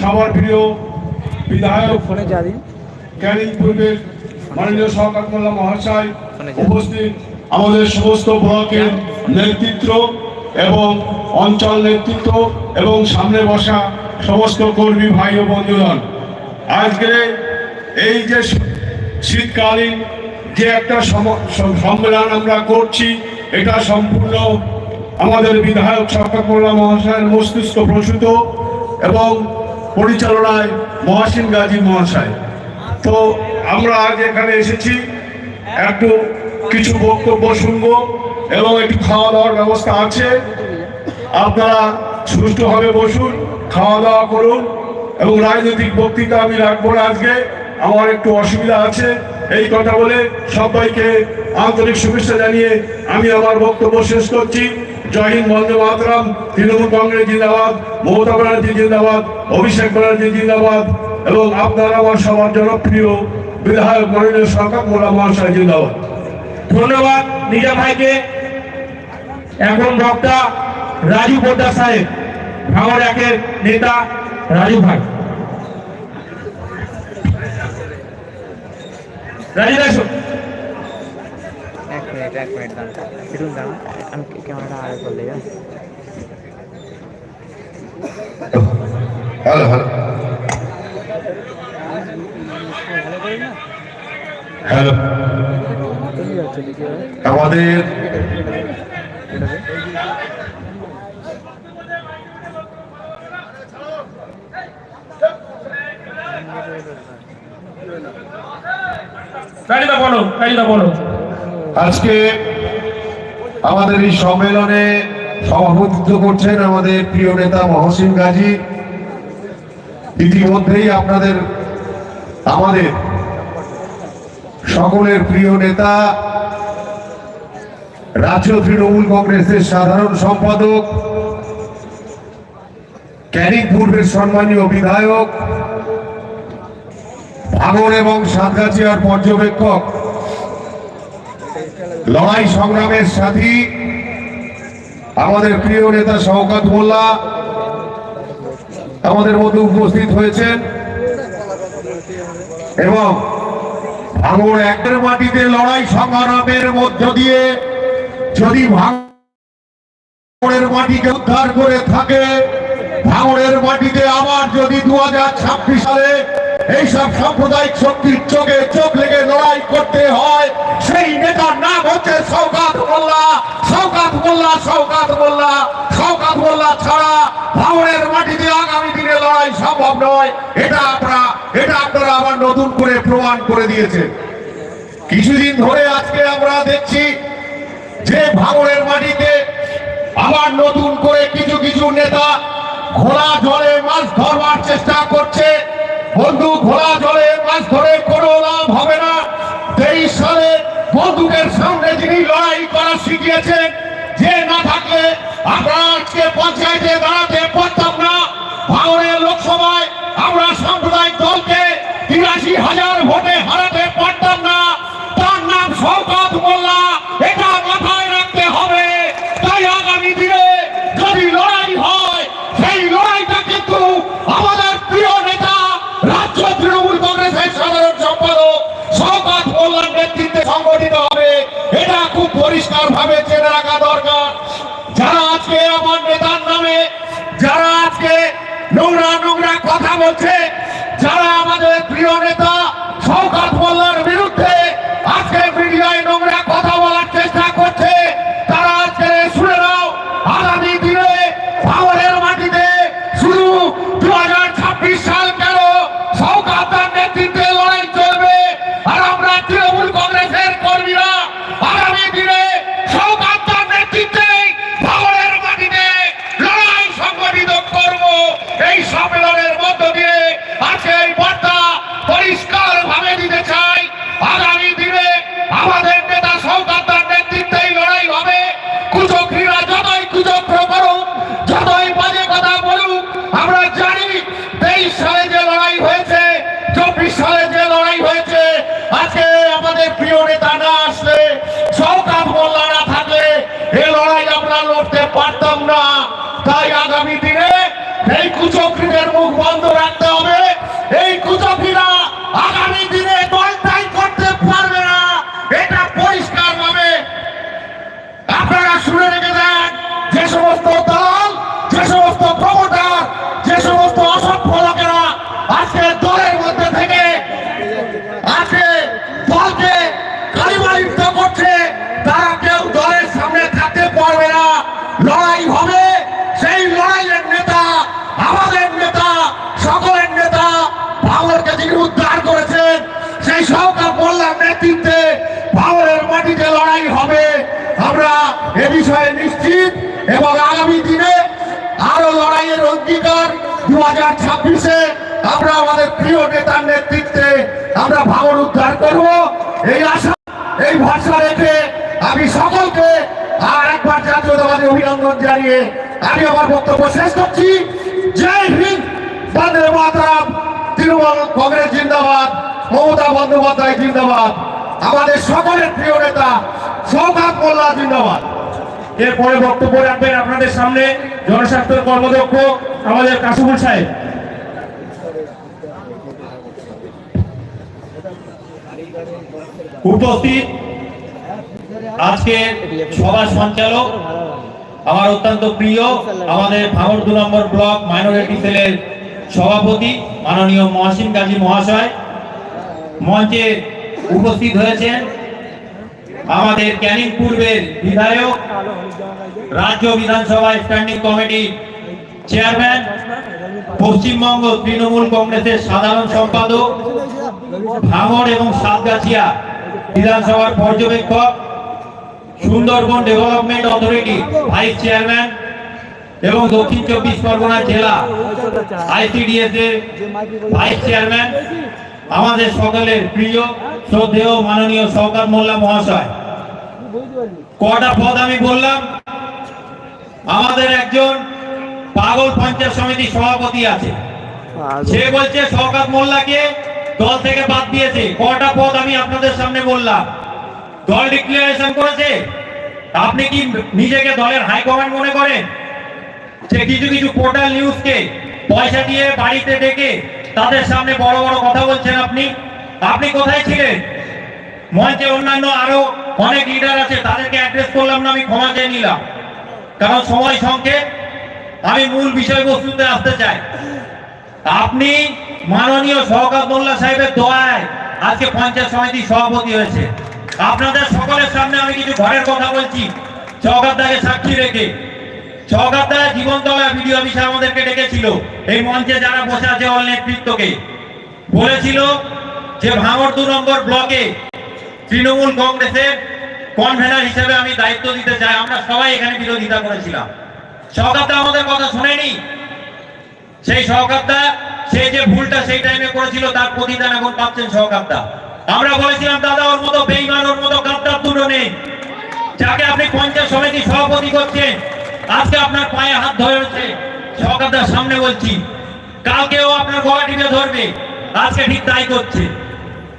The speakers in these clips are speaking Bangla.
সবার প্রিয় বিধায়ক ক্যানিং পূর্বের মাননীয় সরকার মোল্লা মহাশয় উপস্থিত আমাদের সমস্ত ব্লকের নেতৃত্ব এবং অঞ্চল নেতৃত্ব এবং সামনে বসা সমস্ত কর্মী ভাই ও বন্ধুগণ আজকে এই যে শীতকালীন যে একটা সম- সম- সম্মেলন আমরা করছি এটা সম্পূর্ণ আমাদের বিধায়ক সরকার মোল্লা মহাশয়ের মস্তিষ্ক প্রসূত এবং পরিচালনায় মহাসিন গাজী মহাশয়। তো আমরা আজ এখানে এসেছি, একটু কিছু বক্তব্য শুনব এবং একটু খাওয়া দাওয়ার ব্যবস্থা আছে। আপনারা সুষ্ঠুভাবে বসুন খাওয়া দাওয়া করুন এবং রাজনৈতিক বক্তৃতা আমি রাখব না আজকে। আমার একটু অসুবিধা আছে, এই কথা বলে সবাইকে আন্তরিক শুভেচ্ছা জানিয়ে আমি আমার বক্তব্য শেষ করছি। জয় হিন্দ বন্দে মাতরম তৃণমূল কংগ্রেস জিন্দাবাদ, মমতা ব্যানার্জি জিন্দাবাদ, অভিষেক ব্যানার্জি জিন্দাবাদ এবং আপনার আমার সবার জনপ্রিয় বিধায়ক মাননীয় সরকার মোলা মহাশয় জিন্দাবাদ। ধন্যবাদ নিজাম ভাইকে। এখন বক্তা রাজু পোদ্দার সাহেব, ভাঙর একের নেতা রাজু ভাই। রাজু দাস মিনিট এক মিনিট দাঁড়ান একটু দাঁড়ান আমি ক্যামেরাটা আড়াই করলে যা হ্যালো হ্যালো। হ্যালো। এবার। আমাদের রাজুদা বলো রাজুদা বলো। আজকে আমাদের এই সম্মেলনে সভাপতিত্ব করছেন আমাদের প্রিয় নেতা মহসিন গাজী। ইতিমধ্যেই আপনাদের, আমাদের সকলের প্রিয় নেতা, রাজ্য তৃণমূল কংগ্রেসের সাধারণ সম্পাদক, ক্যানিং পূর্বের সম্মানীয় বিধায়ক, ভাঙন এবং সাতগাছিয়ার পর্যবেক্ষক লড়াই সংগ্রামের সাথী আমাদের প্রিয় নেতা শওকাত মোল্লা, আমাদের মধ্যে উপস্থিত হয়েছেন এবং ভাঙড় একের মাটিতে লড়াই সংগ্রামের মধ্য দিয়ে যদি ভাঙড়ের মাটিকে উদ্ধার করে থাকে, ভাঙড়ের মাটিতে আবার যদি দু হাজার ছাব্বিশ সালে এইসব সাম্প্রদায়িক শক্তির চোখে চোখ লেগে লড়াই করতে হয়। সেই নেতার নাম হচ্ছে সৌকাত মোল্লা। সৌকাত মোল্লা সৌকাত মোল্লা। সৌকাত মোল্লা ছাড়া ভাঙড়ের মাটিতে আগামী দিনে লড়াই সম্ভব নয়। এটা আপনারা এটা আপনারা আবার নতুন করে প্রমাণ করে দিয়েছেন কিছুদিন ধরে আজকে আমরা দেখছি যে ভাঙড়ের মাটিতে আবার নতুন করে কিছু কিছু নেতা ঘোড়া জলে মাছ ধরবার চেষ্টা করছে। বন্ধু ঘোড়া জলে, মাছ ধরে, কোনো লাভ হবে না। তেইশ সালে বন্দুকের সামনে যিনি লড়াই করা শিখিয়েছেন, যে না থাকলে আমরা আজকে পঞ্চায়েতে দাঁড়াতে পারতাম না ভাঙড়ের লোকসভায় আমরা সাম্প্রদায়িক দলকে তিরাশি হাজার ভোটে হারাতে পারতাম না তার নাম শওকত মোল্লা এটা মাথায় রাখতে হবে তাই আগামী দিনে যদি লড়াই হয় সেই লড়াইটা কিন্তু আমাদের প্রিয় নেতা রাজ্য তৃণমূল কংগ্রেসের সাধারণ সম্পাদক শওকত মোল্লার নেতৃত্বে সংগঠিত হবে এটা খুব পরিষ্কার ভাবে জেনে রাখা দরকার। যারা আজকে আমার নেতার নামে, যারা আজকে নোংরা নোংরা কথা বলছে এই কুচক্রীদের মুখ বন্ধ রাখতে হবে। এই কুচক্রীরা বিষয়ে নিশ্চিত এবং আগামী দিনে আরও লড়াইয়ের অঙ্গীকার দু হাজার ছাব্বিশে আমরা আমাদের প্রিয় নেতার নেতৃত্বে আমরা ভাঙন উদ্ধার করব। এই আশা, এই ভরসা রেখে আমি সকলকে আর একবার জাতীয়তাবাদী অভিনন্দন জানিয়ে আমি আমার বক্তব্য শেষ করছি। জয় হিন্দ, বন্দে মাতরম, তৃণমূল কংগ্রেস জিন্দাবাদ, মমতা বন্দ্যোপাধ্যায় জিন্দাবাদ। আমাদের সকলের প্রিয় নেতা সৌগাত মোল্লা জিন্দাবাদ। এরপরে বক্তব্য রাখবেন আপনাদের সামনে জনস্বাস্থ্য কর্মদক্ষ আমাদের কাশিমুল সাহেব। উপস্থিত। আজকে সভা সঞ্চালক আমার অত্যন্ত প্রিয়, আমাদের ভাঙর দু নম্বর ব্লক মাইনরিটি সেলের সভাপতি মাননীয় মহসিন গাজী মহাশয়। মঞ্চে উপস্থিত হয়েছেন। আমাদের ক্যানিং পূর্বের বিধায়ক, রাজ্য বিধানসভা standing committee chairman Paschimbanga Trinamool কংগ্রেসের সাধারণ সম্পাদক, ভাঙড় এবং সাতগাছিয়া বিধানসভার পর্যবেক্ষক, Sundarban development authority vice chairman এবং দক্ষিণ চব্বিশ পরগনা জেলা আইসিডিএস এর ভাইস চেয়ারম্যান আমাদের সকলের প্রিয় শ্রদ্ধেয় মাননীয় সরকার মোল্লা মহাশয়। কটা পদ আমি বললাম? আমাদের একজন পাগল পঞ্চায়েত সমিতি সভাপতি আছে। সে বলছে শওকাত মোল্লাকে দল থেকে বাদ দিয়েছে। কটা পদ আমি আপনাদের সামনে বললাম। দল ডিক্লারেশন করেছে। আপনি কি নিজেকে দলের হাইকমান্ড মনে করেন? সে কিছু কিছু পোর্টাল নিউজকে পয়সা দিয়ে বাড়িতে ডেকে তাদের সামনে বড় বড় কথা বলছেন আপনি। আপনি কোথায় ছিলেন? মঞ্চে অন্যান্য আরও অনেক লিডার আছে, তাদেরকে অ্যাড্রেস করলাম না, আমি ক্ষমা চেয়ে নিলাম। কারণ সময় সংক্ষেপ আমি মূল বিষয়বস্তুতে আসতে চাই। আপনি মাননীয় সহকার মোল্লা সাহেবের দোয়ায় আজকে পঞ্চায়েত সমিতি সভাপতি হয়েছে। আপনাদের সকলের সামনে আমি কিছু ঘরের কথা বলছি। সহকার সহকারদাকে সাক্ষী রেখে। সহকারদা জীবনতলা ভিডিও অফিসে আমাদেরকে ডেকেছিল। এই মঞ্চে যারা বসে আছে অল নেতৃত্বকে। বলেছিল যে ভাঙড় দু নম্বর ব্লকে তৃণমূল কংগ্রেসের কনভেনার হিসেবে আমি দায়িত্ব দিতে চাই। আমরা সবাই এখানে বিরোধিতা করেছিলাম। সহকারদা আমাদের কথা শুনেনি। সেই সহকারদা সে যে ভুলটা সেই টাইমে করেছিল, তার প্রতিদান এখন পাচ্ছেন সহকারদা আমরা বলেছিলাম, দাদা, ওর মতো বেইমান, ওর মতো গাদ্দার দুটো নেই। যাকে আপনি পঞ্চায়েত সমিতি সভাপতি করছেন আজকে আপনার পায়ে হাত ধরেছে সহকারদার সামনে বলছি। কালকেও আপনার গলা টিপে ধরবে, আজকে ঠিক তাই করছে।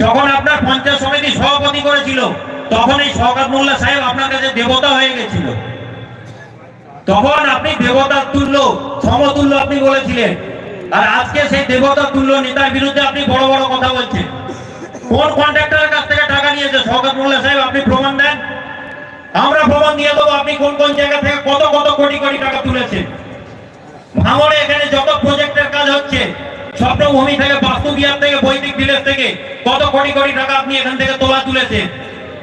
যখন আপনার পঞ্চায়েত সমিতি সভাপতি করেছিল, তখন এই সহকার মোল্লা সাহেব আপনার কাছে দেবতা হয়ে গেছিল। তখন আপনি দেবতার তুল্য, সমতুল্য আপনি বলেছিলেন। আর আজকে সেই দেবতার তুল্য নেতার বিরুদ্ধে আপনি বড় বড় কথা বলছেন। কোন কন্ট্রাক্টরের কাছ থেকে টাকা নিয়েছে? শওকত মোল্লা সাহেব, আপনি প্রমাণ দেন? আমরা প্রমাণ দিয়ে দেবো, আপনি কোন কোন জায়গা থেকে কত কত কোটি কোটি টাকা তুলেছেন। ভাঙড়ে এখানে যত প্রজেক্টের কাজ হচ্ছে, স্বপ্নভূমি থেকে বাস্তু বিহার থেকে, বৈদিক ভিলেজ থেকে কত কোটি কোটি টাকা আপনি এখান থেকে তোলা তুলেছেন।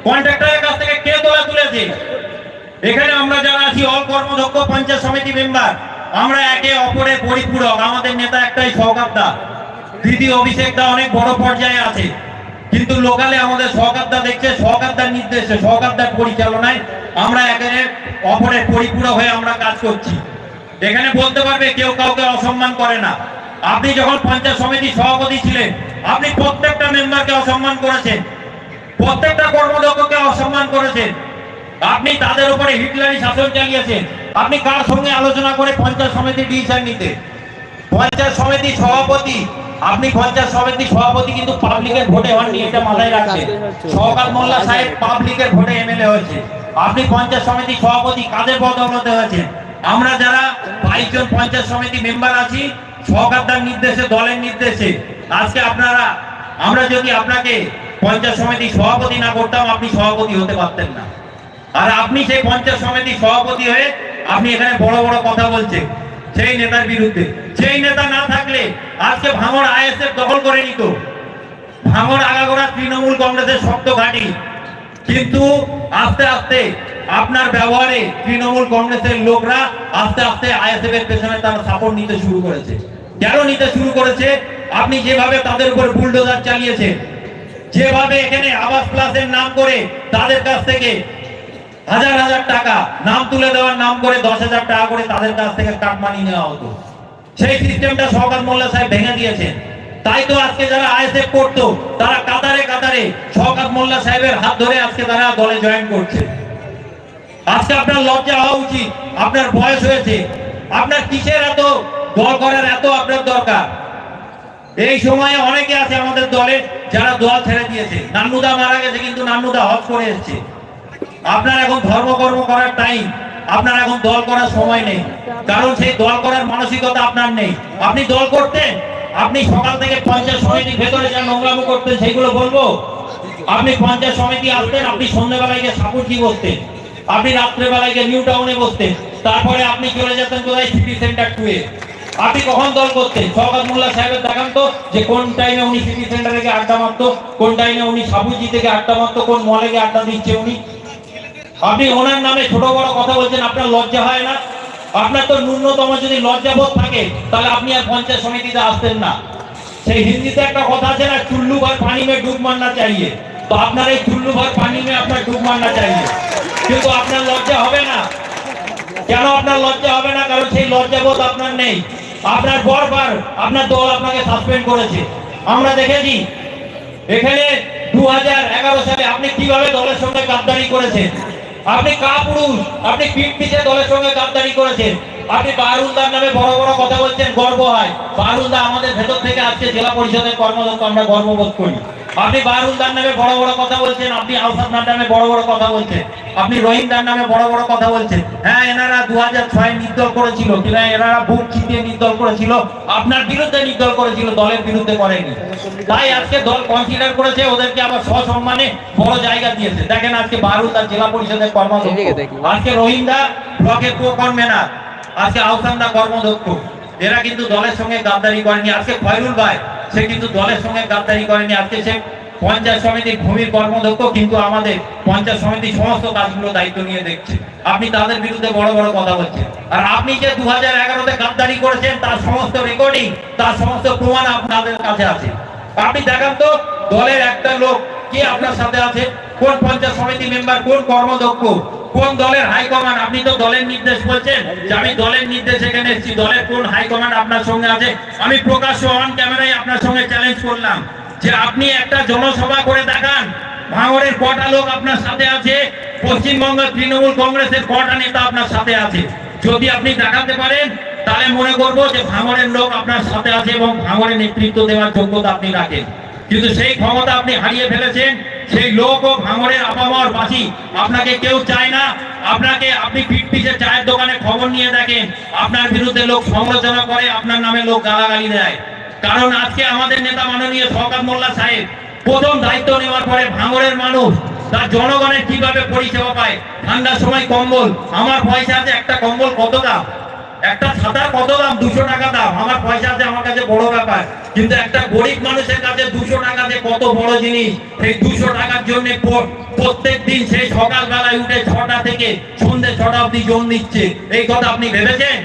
কন্ট্রাক্টরের কাছ থেকে কে তোলা তুলেছে? এখানে আমরা যারা আছি, অল কর্মদক্ষ পঞ্চায়েত সমিতি মেম্বার, আমরা একে অপরের পরিপূরক। আমাদের নেতা একটাই সহকারদা দিদি অভিষেক দা অনেক বড় পর্যায়ে আছে। কিন্তু লোকালে আমাদের সহকারদা দেখছে, সহকারদার নির্দেশে, সহকারদার পরিচালনায় আমরা একে অপরের পরিপূরক হয়ে আমরা কাজ করছি। এখানে বলতে পারবে কেউ কাউকে অসম্মান করে না। আপনি যখন পঞ্চায়েত সমিতি সভাপতি ছিলেন, আপনি প্রত্যেকটা মেম্বারকে অসম্মান করেছেন, প্রত্যেকটা কর্মদক্ষকে অসম্মান করেছেন। আপনি তাদের উপরে হিটলারি শাসন চালিয়েছেন। আপনি কার সঙ্গে আলোচনা করে পঞ্চায়েত সমিতি ডিসিশন নিতে? পঞ্চায়েত সমিতি সভাপতি আপনি পঞ্চায়েত সমিতি সভাপতি কিন্তু পাবলিকের ভোটে হননি, এটা মাথায় রাখছেন। সহকার মোল্লা সাহেব পাবলিকের ভোটে এমএলএ হয়েছে। আপনি পঞ্চায়েত সমিতি সভাপতি কাদের বদৌলতে হয়েছে আমরা যারা বাইশ জন পঞ্চায়েত সমিতি মেম্বার আছি, সহকারদার নির্দেশে, দলের নির্দেশে, আজকে আপনারা, আমরা যদি আপনাকে পঞ্চায়েত সমিতি সভাপতি না করতাম, আপনি সভাপতি হতে পারতেন না। আর আপনি সেই পঞ্চায়েত সমিতি সভাপতি হয়ে আপনি এখানে বড় বড় কথা বলছেন, সেই নেতার বিরুদ্ধে। সেই নেতা না থাকলে আজকে ভাঙড় আইএসএফ দখল করে নিত। ভাঙড়, আগাগোড়া তৃণমূল কংগ্রেসের শক্ত ঘাঁটি। কিন্তু আস্তে আস্তে আপনার ব্যবহারে তৃণমূল কংগ্রেসের লোকরা আস্তে আস্তে আইএসএফ এর পেছনে তারা সাপোর্ট নিতে শুরু করেছে। কেন নিতে শুরু করেছে? আপনি যেভাবে তাদের উপর বুলডোজার চালিয়েছেন, যেভাবে এখানে আবাস প্লাসের নাম করে তাদের কাছ থেকে হাজার হাজার টাকা নাম তুলে দেওয়ার নাম করে দশ হাজার টাকা করে তাদের কাছ থেকে কাটমানি নেওয়া হতো। সেই সিস্টেমটা সরকার মোল্লা সাহেব ভেঙে দিয়েছেন তাই তো আজকে যারা আইএসএফ করতো, তারা কাতারে কাতারে শওকত মোল্লা সাহেবের হাত ধরে আজকে তারা দলে জয়েন করছে। আজকে আপনার লজ্জা হওয়া উচিত, আপনার বয়স হয়েছে। আপনার কিসের এত দল করার এত আপনার দরকার? এই সময়ে অনেকে আছে আমাদের দলে যারা দল ছেড়ে দিয়েছে। নান্নুদা মারা গেছে, কিন্তু নান্নুদা হজ করে এসেছে। আপনার এখন ধর্মকর্ম করার টাইম আপনার এখন দল করার সময় নেই। কারণ সেই দল করার মানসিকতা আপনার নেই। আপনি দল করতেন, আপনি সকাল থেকে পঞ্চায়েত সমিতির ভেতরে যা নোংরামো করতেন সেগুলো বলব। আপনি পঞ্চায়েত সমিতি আসতেন, আপনি সন্ধ্যেবেলায় গিয়ে সাপুরজি বসতেন, আপনি রাত্রেবেলায় গিয়ে নিউ টাউনে বসতেন, তারপরে আপনি চলে যেতেন কোথায়? সিটি সেন্টার টুয়ে আপনি কখন দল করতেন? সকাল মোল্লা সাহেবের দেখান তো যে কোন টাইমে উনি সিটি সেন্টারে গিয়ে আড্ডা মারতো, কোন টাইমে উনি সাবুজি থেকে আড্ডা মারতো, কোন মলে গিয়ে আড্ডা দিচ্ছে উনি। আপনি ওনার নামে ছোট বড় কথা বলছেন, আপনার লজ্জা হয় না? আপনার তো ন্যূনতম যদি লজ্জাবোধ থাকে, তাহলে আপনি আর পঞ্চায়েত সমিতিতে আসতেন না। সেই হিন্দিতে একটা কথা আছে না, চুল্লু ভর পানি মে ডুব মারনা চাইয়ে। তো আপনার এই চুল্লু ভর পানি মে আপনার ডুব মারনা চাইয়ে। কিন্তু আপনার লজ্জা হবে না। কেন আপনার লজ্জা হবে না? কারণ সেই লজ্জাবোধ আপনার নেই। আপনার বারবার আপনার দল আপনাকে সাসপেন্ড করেছে। আমরা দেখেছি, এখানে দু হাজার এগারো সালে আপনি কীভাবে দলের সঙ্গে গাদ্দারি করেছেন? আপনি কাপুরুষ আপনি পিঠ পিছিয়ে দলের সঙ্গে গাদ্দারি করেছেন। আপনি বারুলদার নামে বড় বড় কথা বলছেন গর্ব হয়। বারুলদা আমাদের ভেতর থেকে আজকে জেলা পরিষদের কর্মদক্ষ আমরা গর্ববোধ করি। আপনি বারুলদার নামে বড় বড় কথা বলছেন আপনি আলসাদার নামে বড় বড় কথা বলছেন আপনি রহিমদার নামে বড় বড় কথা বলছেন। হ্যাঁ এনারা দু হাজার ছয় নির্দল করেছিল কিনা এনারা বুক চিতিয়ে নির্দল করেছিল আপনার বিরুদ্ধে নির্দল করেছিল দলের বিরুদ্ধে করেনি। তাই আজকে দল কনসিডার করেছে ওদেরকে আবার সসম্মানে বড় জায়গা দিয়েছে। দেখেন আজকে বারুলদার জেলা পরিষদের কর্মদক্ষ আজকে রহিমদা ব্লকের কো কনভেনার আজকে আহসানদা কর্মদক্ষ এরা কিন্তু দলের সঙ্গে গাদ্দারি করেনি। আজকে খয়রুল ভাই, সে কিন্তু দলের সঙ্গে গাদ্দারি করেনি। আজকে সে পঞ্চায়েত সমিতির ভূমির কর্মদক্ষ কিন্তু আমাদের পঞ্চায়েত সমিতি সমস্ত কাজগুলো দায়িত্ব নিয়ে দেখছে। আপনি তাদের বিরুদ্ধে বড় বড় কথা বলছেন। আর আপনি যে দু হাজার এগারোতে গাদ্দারি করেছেন, তার সমস্ত রেকর্ডিং তার সমস্ত প্রমাণ আপনাদের কাছে আছে। আপনি দেখান তো, দলের একটা লোক কে আপনার সাথে আছে? কোন পঞ্চায়েত সমিতি মেম্বার কোন কর্মদক্ষ কোন দলের হাইকমান্ড আপনি তো দলের নির্দেশ বলছেন যে আমি দলের নির্দেশ এখানে এসেছি। দলের কোন হাইকমান্ড আপনার সঙ্গে আছে? আমি প্রকাশ্য অন ক্যামেরায় আপনার সঙ্গে চ্যালেঞ্জ করলাম যে আপনি একটা জনসভা করে দেখান। ভাঙড়ের কটা লোক আপনার সাথে আছে? পশ্চিমবঙ্গ তৃণমূল কংগ্রেসের কটা নেতা আপনার সাথে আছে? যদি আপনি দেখাতে পারেন, তাহলে মনে করব যে ভাঙড়ের লোক আপনার সাথে আছে এবং ভাঙড়ের নেতৃত্ব দেওয়ার যোগ্যতা আপনি রাখেন। কিন্তু সেই ক্ষমতা আপনি হারিয়ে ফেলেছেন, সেই লোক ও ভাঙড়ের আপামর বাসি। আপনাকে কেউ চায় না। আপনাকে আপনি পিঠ চায়ের দোকানে খবর নিয়ে দেখেন। আপনার বিরুদ্ধে লোক সমালোচনা করে, আপনার নামে লোক গালাগালি দেয়। কারণ আজকে আমাদের নেতা মাননীয় শওকত মোল্লা সাহেব প্রথম দায়িত্ব নেওয়ার পরে ভাঙড়ের মানুষ তার জনগণের কীভাবে পরিষেবা পায়? ঠান্ডার সময় কম্বল। আমার পয়সা আছে, একটা কম্বল কত দাম একটা ছাতার কত দাম? দুশো টাকা দাম। আমার পয়সা আছে, আমার কাছে বড় ব্যাপার। কিন্তু একটা গরিব মানুষের কাছে দুশো টাকা যে কত বড় জিনিস? সেই দুশো টাকার জন্য প্রত্যেক দিন সেই সকালবেলায় উঠে ছটা থেকে সন্ধ্যে ছটা অব্দি জম দিচ্ছে এই কথা আপনি ভেবেছেন?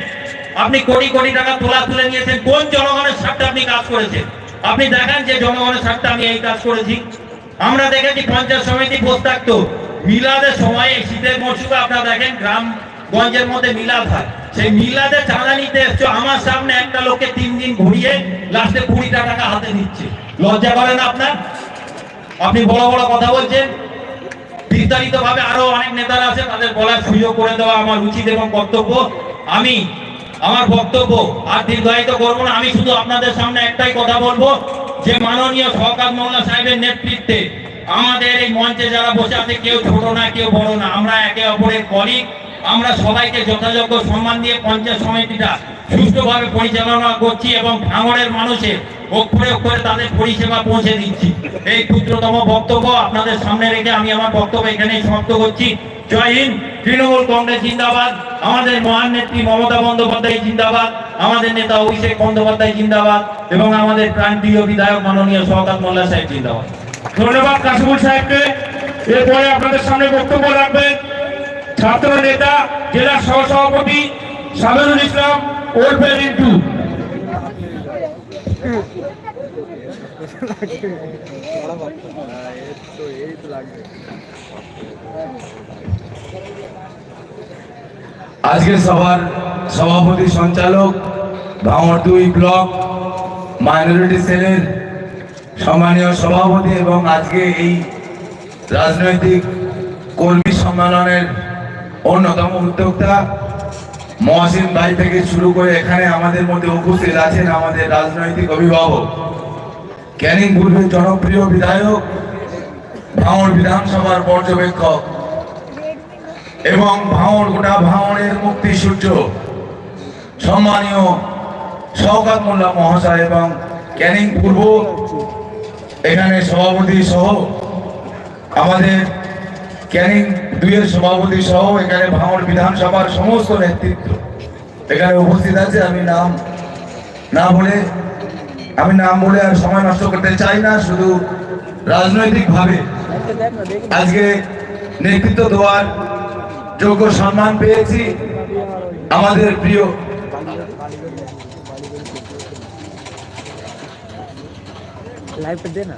আপনি কোটি কোটি টাকা তোলা তুলে নিয়েছেন। কোন জনগণের স্বার্থে আপনি কাজ করেছেন? আপনি দেখেন যে জনগণের স্বার্থে আমি এই কাজ করেছি। আমরা দেখেছি পঞ্চায়েত সমিতি বসে থাকতো মিলাদের সময়ে শীতের মরশুমে আপনারা দেখেন গ্রাম গঞ্জের মধ্যে মিলাদ হয়। সেই মিলাদে চাঁদা নিতে এসছো, আমার সামনে একটা লোককে তিন দিন ঘুরিয়ে লাস্টে কুড়িটা টাকা হাতে দিচ্ছে। লজ্জা করেন আপনার? আপনি বড় বড় কথা বলছেন। বিস্তারিত ভাবে আরও অনেক নেতারা আছে, তাদের বলার সুযোগ করে দেওয়া আমার উচিত এবং কর্তব্য। আমি, আমার বক্তব্য আর দীর্ঘায়িত করব না, আমি শুধু আপনাদের সামনে একটাই কথা বলব, যে মাননীয় সরকার মোল্লা সাহেবের নেতৃত্বে আমাদের এই মঞ্চে যারা বসে আছে, কেউ ছোট না, কেউ বড় না, আমরা একে অপরের কলিগ আমরা সবাইকে যথাযোগ্য সম্মান দিয়ে পঞ্চায়েত সমিতিটা সুষ্ঠুভাবে পরিচালনা করছি এবং ভাঙড়ের মানুষের অক্ষরে অক্ষরে তাদের পরিষেবা পৌঁছে দিচ্ছি। এই ক্ষুদ্রতম বক্তব্য আপনাদের সামনে রেখে আমি আমার বক্তব্য এখানেই সমাপ্ত করছি। জয় হিন্দ, তৃণমূল কংগ্রেস জিন্দাবাদ। আমাদের মহান নেত্রী মমতা বন্দ্যোপাধ্যায় জিন্দাবাদ। আমাদের নেতা অভিষেক বন্দ্যোপাধ্যায় জিন্দাবাদ এবং আমাদের প্রান্তীয় বিধায়ক মাননীয় শওকত মোল্লা সাহেব জিন্দাবাদ। ধন্যবাদ কাশিমুল সাহেবকে। এরপরে আপনাদের সামনে বক্তব্য রাখবেন ছাত্র নেতা, জেলা সহসভাপতি সাবেরুল ইসলাম ওরফে রিন্টু আজকে সবার সভাপতি সঞ্চালক, ভাঙর দুই ব্লক, মাইনরিটি সেলের সম্মানীয় সভাপতি এবং আজকে এই রাজনৈতিক কর্মী সম্মেলনের অন্যতম উদ্যোক্তা মহসিন ভাই থেকে শুরু করে এখানে আমাদের মধ্যে উপস্থিত আছেন আমাদের রাজনৈতিক অভিভাবক, ক্যানিং পূর্বের জনপ্রিয় বিধায়ক, ভাঙড় বিধানসভার পর্যবেক্ষক এবং ভাঙড় গোটা ভাঙড়ের মুক্তি সূর্য, সম্মানীয় শওকাত মোল্লা মহাশয় এবং ক্যানিং পূর্ব, এখানে সভাপতি সহ আমাদের ক্যানিং দুইয়ের সভাপতি সহ এখানে ভাঙড় বিধানসভার সমস্ত নেতৃত্ব। এখানে উপস্থিত আছে, আমি নাম, না বলে, আমি নাম বলে আর সময় নষ্ট করতে চাই না, শুধু রাজনৈতিকভাবে আজকে নেতৃত্ব দেওয়ার যোগ্য সম্মান পেয়েছি আমাদের প্রিয় দে না।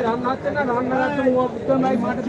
রান্না হচ্ছে না রান্না হচ্ছে মাঠে